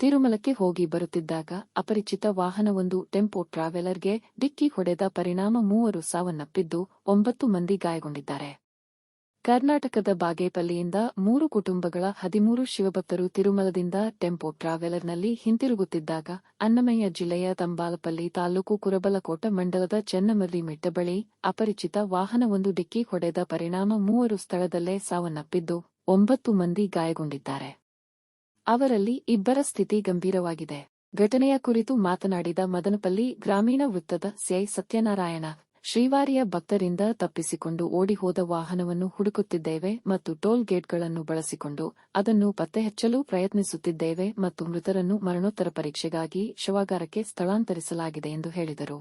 ತಿರುಮಲಕ್ಕೆ ಹೋಗಿ ಬರುತ್ತಿದ್ದಾಗ ಅಪರಿಚಿತ ವಾಹನವೊಂದು ಟೆಂಪೋ ಟ್ರಾವೆಲರ್ಗೆ ಡಿಕ್ಕಿ ಹೊಡೆದ ಪರಿಣಾಮ ಮೂವರು ಸಾವನ್ನಪ್ಪಿದ್ದು ಒಂಬತ್ತು ಮಂದಿ ಗಾಯಗೊಂಡಿದ್ದಾರೆ. ಕರ್ನಾಟಕದ ಬಾಗೇಪಲ್ಲಿಯಿಂದ ಮೂರು ಕುಟುಂಬಗಳ ಹದಿಮೂರು ಶಿವಭಕ್ತರು ತಿರುಮಲದಿಂದ ಟೆಂಪೋ ಟ್ರಾವೆಲರ್ನಲ್ಲಿ ಹಿಂತಿರುಗುತ್ತಿದ್ದಾಗ ಅನ್ನಮಯ್ಯ ಜಿಲ್ಲೆಯ ತಂಬಾಲಪಲ್ಲಿ ತಾಲೂಕು ಕುರಬಲಕೋಟ ಮಂಡಲದ ಚೆನ್ನಮರ್ರಿ ಮೆಟ್ಟ ಬಳಿ ಅಪರಿಚಿತ ವಾಹನವೊಂದು ಡಿಕ್ಕಿ ಹೊಡೆದ ಪರಿಣಾಮ ಮೂವರು ಸ್ಥಳದಲ್ಲೇ ಸಾವನ್ನಪ್ಪಿದ್ದು ಒಂಬತ್ತು ಮಂದಿ ಗಾಯಗೊಂಡಿದ್ದಾರೆ. ಅವರಲ್ಲಿ ಇಬ್ಬರ ಸ್ಥಿತಿ ಗಂಭೀರವಾಗಿದೆ. ಘಟನೆಯ ಕುರಿತು ಮಾತನಾಡಿದ ಮದನಪಲ್ಲಿ, ಗ್ರಾಮೀಣ ವೃತ್ತದ ಸಿಐ ಸತ್ಯನಾರಾಯಣ, ಶ್ರೀವಾರಿಯ ಭಕ್ತರಿಂದ ತಪ್ಪಿಸಿಕೊಂಡು ಓಡಿಹೋದ ವಾಹನವನ್ನು ಹುಡುಕುತ್ತಿದ್ದೇವೆ ಮತ್ತು ಟೋಲ್ ಗೇಟ್ಗಳನ್ನು ಬಳಸಿಕೊಂಡು ಅದನ್ನು ಪತ್ತೆಹಚ್ಚಲು ಪ್ರಯತ್ನಿಸುತ್ತಿದ್ದೇವೆ ಮತ್ತು ಮೃತರನ್ನು ಮರಣೋತ್ತರ ಪರೀಕ್ಷೆಗಾಗಿ ಶವಾಗಾರಕ್ಕೆ ಸ್ಥಳಾಂತರಿಸಲಾಗಿದೆ ಎಂದು ಹೇಳಿದರು.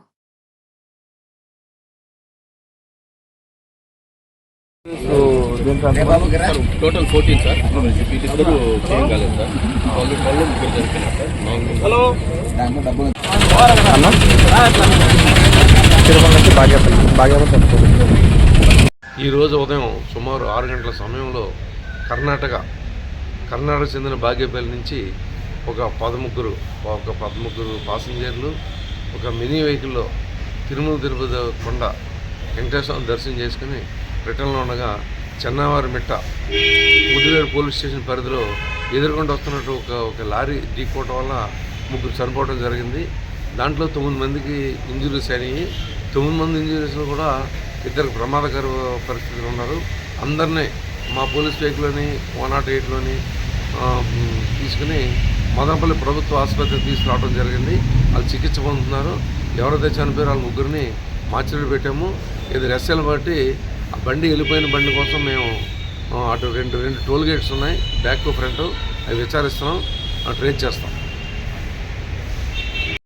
టోటల్ ఫోర్టీన్ సార్ ఇద్దరు చేయం కాలేదు సార్ వాళ్ళు వాళ్ళు ముగ్గురు చనిపోయినారు సార్ తిరుమల నుంచి బాగేపల్లి బాగేపల్లి వస్తుంది ఈరోజు ఉదయం సుమారు ఆరు గంటల సమయంలో కర్ణాటక కర్ణాటక చెందిన బాగేపల్లి నుంచి ఒక పదముగ్గురు ఒక పదముగ్గురు పాసింజర్లు ఒక మినీ వెహికల్లో తిరుమల తిరుపతి కొండ వెంకటేశ్వరం దర్శనం చేసుకుని రిటర్న్లో ఉండగా చెన్నవారి మిట్ట పోలీస్ స్టేషన్ పరిధిలో ఎదుర్కొంటూ వస్తున్నట్టు ఒక ఒక లారీ ఢీకోవటం వల్ల ముగ్గురు చనిపోవడం జరిగింది. దాంట్లో తొమ్మిది మందికి ఇంజురీస్ అయినాయి. తొమ్మిది మంది ఇంజురీస్లో కూడా ఇద్దరు ప్రమాదకర పరిస్థితులు ఉన్నారు. అందరినీ మా పోలీస్ వెహికల్లోని వన్ నాట్ ఎయిట్లోని తీసుకుని మదనపల్లి ప్రభుత్వ ఆసుపత్రికి తీసుకురావడం జరిగింది. వాళ్ళు చికిత్స పొందుతున్నారు. ఎవరైతే చనిపోయారో వాళ్ళ ముగ్గురిని మార్చిలో పెట్టాము. ఇది రెస్సలు బట్టి ఆ బండి వెళ్ళిపోయిన బండి కోసం మేము అటు రెండు రెండు టోల్ గేట్స్ ఉన్నాయి బ్యాక్ ఫ్రంట్ అవి విచారిస్తున్నాం ట్రేస్ చేస్తాం.